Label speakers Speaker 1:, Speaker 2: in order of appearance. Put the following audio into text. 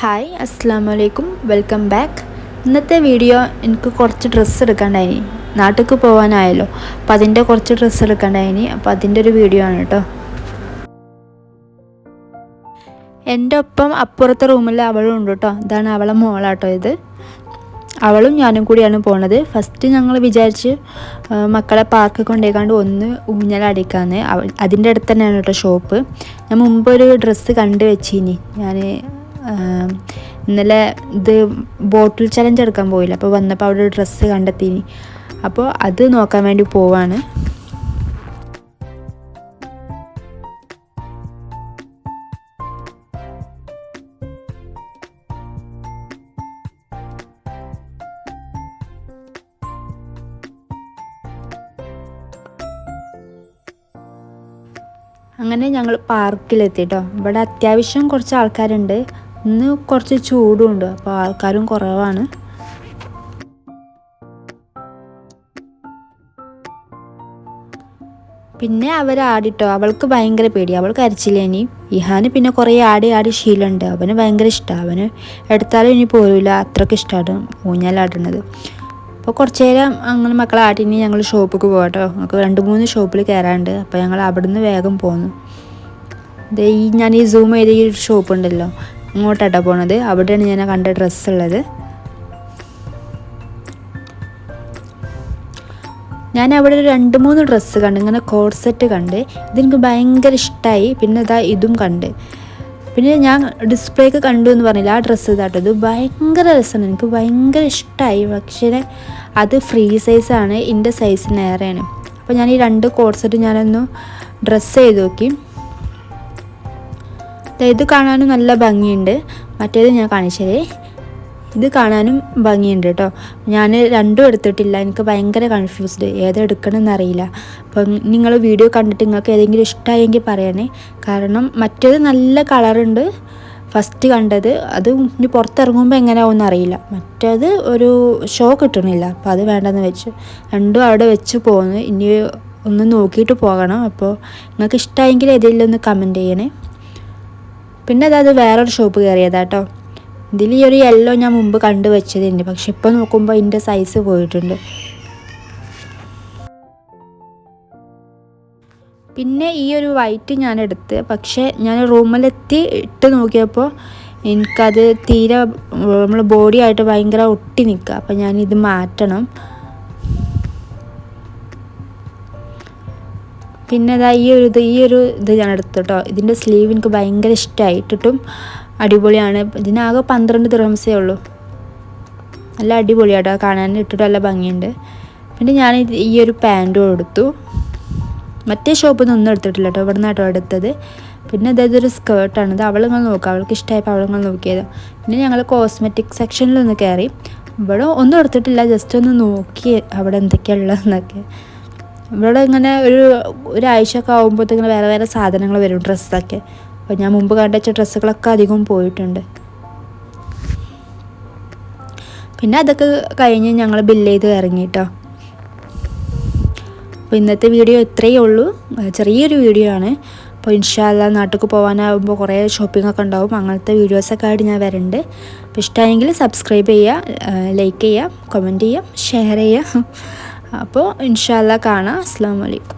Speaker 1: Hi അസ്സാം വലൈക്കും welcome back ഇന്നത്തെ വീഡിയോ എനിക്ക് കുറച്ച് ഡ്രസ്സ് എടുക്കണ്ടായിനി. നാട്ടിലേക്ക് പോകാനായല്ലോ അപ്പം അതിന്റെ കുറച്ച് ഡ്രസ്സ് എടുക്കണ്ടായിനി. അപ്പോൾ അതിന്റെ ഒരു വീഡിയോ ആണ് കേട്ടോ എന്റെ ഒപ്പം അപ്പുറത്തെ റൂമിൽ അവളും ഉണ്ട് കേട്ടോ ഇതാണ് അവളെ മോളാട്ടോ ഇത്. അവളും ഞാനും കൂടിയാണ് പോണത്. ഫസ്റ്റ് ഞങ്ങൾ വിചാരിച്ച് മക്കളെ പാർക്ക് കൊണ്ടേക്കാണ്ട് ഒന്ന് ഊഞ്ഞലടിക്കാന്ന് അതിന്റെ അടുത്ത് തന്നെയാണ് കേട്ടോ ഷോപ്പ് ഞാൻ മുമ്പ് ഒരു ഡ്രസ്സ് കണ്ടു വെച്ചിനി. ഞാൻ ഇന്നലെ ഇത് ബോട്ടിൽ ചലഞ്ച് എടുക്കാൻ പോയില്ല. അപ്പോൾ വന്നപ്പോൾ അവിടെ ഒരു ഡ്രസ്സ് കണ്ടെത്തിനി. അപ്പോൾ അത് നോക്കാൻ വേണ്ടി പോവാണ്. അങ്ങനെ ഞങ്ങൾ പാർക്കിലെത്തി കേട്ടോ ഇവിടെ അത്യാവശ്യം കുറച്ച് ആൾക്കാരുണ്ട്. ഇന്ന് കുറച്ച് ചൂടുണ്ട് അപ്പോൾ ആൾക്കാരും കുറവാണ്. പിന്നെ അവർ ആടിട്ടോ? അവൾക്ക് ഭയങ്കര പേടി. അവൾ അരച്ചില്ലേനി ഇഹാന് പിന്നെ കുറേ ആടി ആടി ശീലമുണ്ട്. അവന് ഭയങ്കര ഇഷ്ടമാണ് അവന് എടുത്താലും ഇനി പോരില്ല അത്രയ്ക്ക് ഇഷ്ടമാണ് ഊഞ്ഞാലാടുന്നത് അപ്പോൾ കുറച്ച് നേരം അങ്ങനെ മക്കളെ ആട്ടിനി ഞങ്ങൾ ഷോപ്പിക്ക് പോകട്ടോ നമുക്ക് രണ്ട് മൂന്ന് ഷോപ്പിൽ കയറാണ്ട് അപ്പോൾ ഞങ്ങൾ അവിടുന്ന് വേഗം പോന്നു. ഈ ഞാൻ ഈ സൂം ചെയ്ത ഈ ഷോപ്പ് ഉണ്ടല്ലോ. ഇങ്ങോട്ടാട്ടോ പോണത്. അവിടെയാണ് ഞാൻ കണ്ട ഡ്രസ്സ് ഉള്ളത്. ഞാൻ അവിടെ ഒരു രണ്ട് മൂന്ന് ഡ്രസ്സ് കണ്ട് ഇങ്ങനെ കോഡ്സെറ്റ് കണ്ട്. ഇതെനിക്ക് ഭയങ്കര ഇഷ്ടമായി പിന്നെ ഇതാ ഇതും കണ്ട്. പിന്നെ ഞാൻ ഡിസ്പ്ലേക്ക് കണ്ടു എന്ന് പറഞ്ഞില്ല ആ ഡ്രസ്സ് ഇതാട്ടോ. ഇത് ഭയങ്കര രസമാണ്. എനിക്ക് ഭയങ്കര ഇഷ്ടമായി പക്ഷേ അത് ഫ്രീ സൈസാണ് എന്റെ സൈസിനേറെയാണ് അപ്പോൾ ഞാൻ ഈ രണ്ട് കോഡ്സെറ്റ് ഞാനൊന്ന് ഡ്രസ്സ് ചെയ്ത് നോക്കി. ഇത് കാണാനും നല്ല ഭംഗിയുണ്ട്. മറ്റേത് ഞാൻ കാണിച്ചതേ. ഇത് കാണാനും ഭംഗിയുണ്ട് കേട്ടോ. ഞാൻ രണ്ടും എടുത്തിട്ടില്ല. എനിക്ക് ഭയങ്കര കൺഫ്യൂസ്ഡ് ഏതെടുക്കണമെന്ന് അറിയില്ല. അപ്പം നിങ്ങൾ വീഡിയോ കണ്ടിട്ട് നിങ്ങൾക്ക് ഏതെങ്കിലും ഇഷ്ടമായെങ്കിൽ പറയണേ. കാരണം മറ്റേത് നല്ല കളറുണ്ട്. ഫസ്റ്റ് കണ്ടത്. അത് ഇനി പുറത്തിറങ്ങുമ്പോൾ എങ്ങനെയാവുമെന്ന് അറിയില്ല. മറ്റേത് ഒരു ഷോ കിട്ടണില്ല. അപ്പോൾ അത് വേണ്ടെന്ന് വെച്ചു രണ്ടും അവിടെ വെച്ച് പോകുന്നു ഇനി ഒന്ന് നോക്കിയിട്ട് പോകണം. അപ്പോൾ നിങ്ങൾക്ക് ഇഷ്ടമായെങ്കിൽ ഏതെങ്കിലും ഒന്ന് കമന്റ് ചെയ്യണേ. പിന്നെ അതായത് വേറൊരു ഷോപ്പ് കയറിയതാട്ടോ ഇതിൽ ഈ ഒരു യെല്ലോ ഞാൻ മുമ്പ് കണ്ടു വെച്ചതുണ്ട്. പക്ഷെ ഇപ്പോൾ നോക്കുമ്പോൾ ഇതിന്റെ സൈസ് പോയിട്ടുണ്ട്. പിന്നെ ഈ ഒരു വൈറ്റ് ഞാൻ എടുത്ത് പക്ഷേ ഞാൻ റൂമിലെത്തി ഇട്ട് നോക്കിയപ്പോൾ എനിക്കത് തീരെ നമ്മൾ ബോഡിയായിട്ട് ഭയങ്കര ഒട്ടി നിൽക്കുക അപ്പം ഞാനിത് മാറ്റണം. പിന്നെ ഇതാ ഈ ഒരു ഇത് ഈ ഒരു ഇത് ഞാൻ എടുത്തു കേട്ടോ ഇതിന്റെ സ്ലീവ് എനിക്ക് ഭയങ്കര ഇഷ്ടമായിട്ടിട്ടും അടിപൊളിയാണ്. ഇതിനാകെ പന്ത്രണ്ട് ദിറംസേ ഉള്ളൂ. നല്ല അടിപൊളിയാട്ടോ കാണാൻ ഇട്ടിട്ട് നല്ല ഭംഗിയുണ്ട്. പിന്നെ ഞാൻ ഈ ഒരു പാന്റും എടുത്തു. മറ്റേ ഷോപ്പിൽ നിന്ന് ഒന്നും എടുത്തിട്ടില്ല കേട്ടോ ഇവിടെ നിന്നാട്ടോ എടുത്തത്. പിന്നെ അതായത് ഒരു സ്കേർട്ടാണ് ഇത് അവളിങ്ങനെ നോക്കുക അവൾക്ക് ഇഷ്ടമായപ്പോൾ അവളിങ്ങനെ നോക്കിയത്. പിന്നെ ഞങ്ങൾ കോസ്മെറ്റിക് സെക്ഷനിൽ ഒന്ന് കയറി ഇവിടെ ഒന്നും എടുത്തിട്ടില്ല. ജസ്റ്റ് ഒന്ന് നോക്കി അവിടെ എന്തൊക്കെയാണ് ഉള്ളതെന്നൊക്കെ. ഇവിടെ ഇങ്ങനെ ഒരു ഒരാഴ്ച ഒക്കെ ആകുമ്പോഴത്തേക്കിങ്ങനെ വേറെ വേറെ സാധനങ്ങൾ വരും ഡ്രസ്സൊക്കെ. അപ്പോൾ ഞാൻ മുമ്പ് കണ്ടുവച്ച ഡ്രസ്സുകളൊക്കെ അധികം പോയിട്ടുണ്ട്. പിന്നെ അതൊക്കെ കഴിഞ്ഞ് ഞങ്ങൾ ബില്ല് ചെയ്ത് ഇറങ്ങി കേട്ടോ അപ്പോൾ ഇന്നത്തെ വീഡിയോ ഇത്രയേ ഉള്ളൂ. ചെറിയൊരു വീഡിയോ ആണ്. അപ്പോൾ ഇൻഷാല്ല നാട്ടിൽ പോകാനാകുമ്പോൾ കുറേ ഷോപ്പിംഗ് ഒക്കെ ഉണ്ടാവും. അങ്ങനത്തെ വീഡിയോസൊക്കെ ആയിട്ട് ഞാൻ വരുന്നുണ്ട് അപ്പോൾ ഇഷ്ടമായെങ്കിൽ സബ്സ്ക്രൈബ് ചെയ്യുക ലൈക്ക് ചെയ്യുക കമന്റ് ചെയ്യുക ഷെയർ ചെയ്യുക. അപ്പോൾ ഇൻഷാല്ല കാണാം. അസ്സാം വലൈക്കും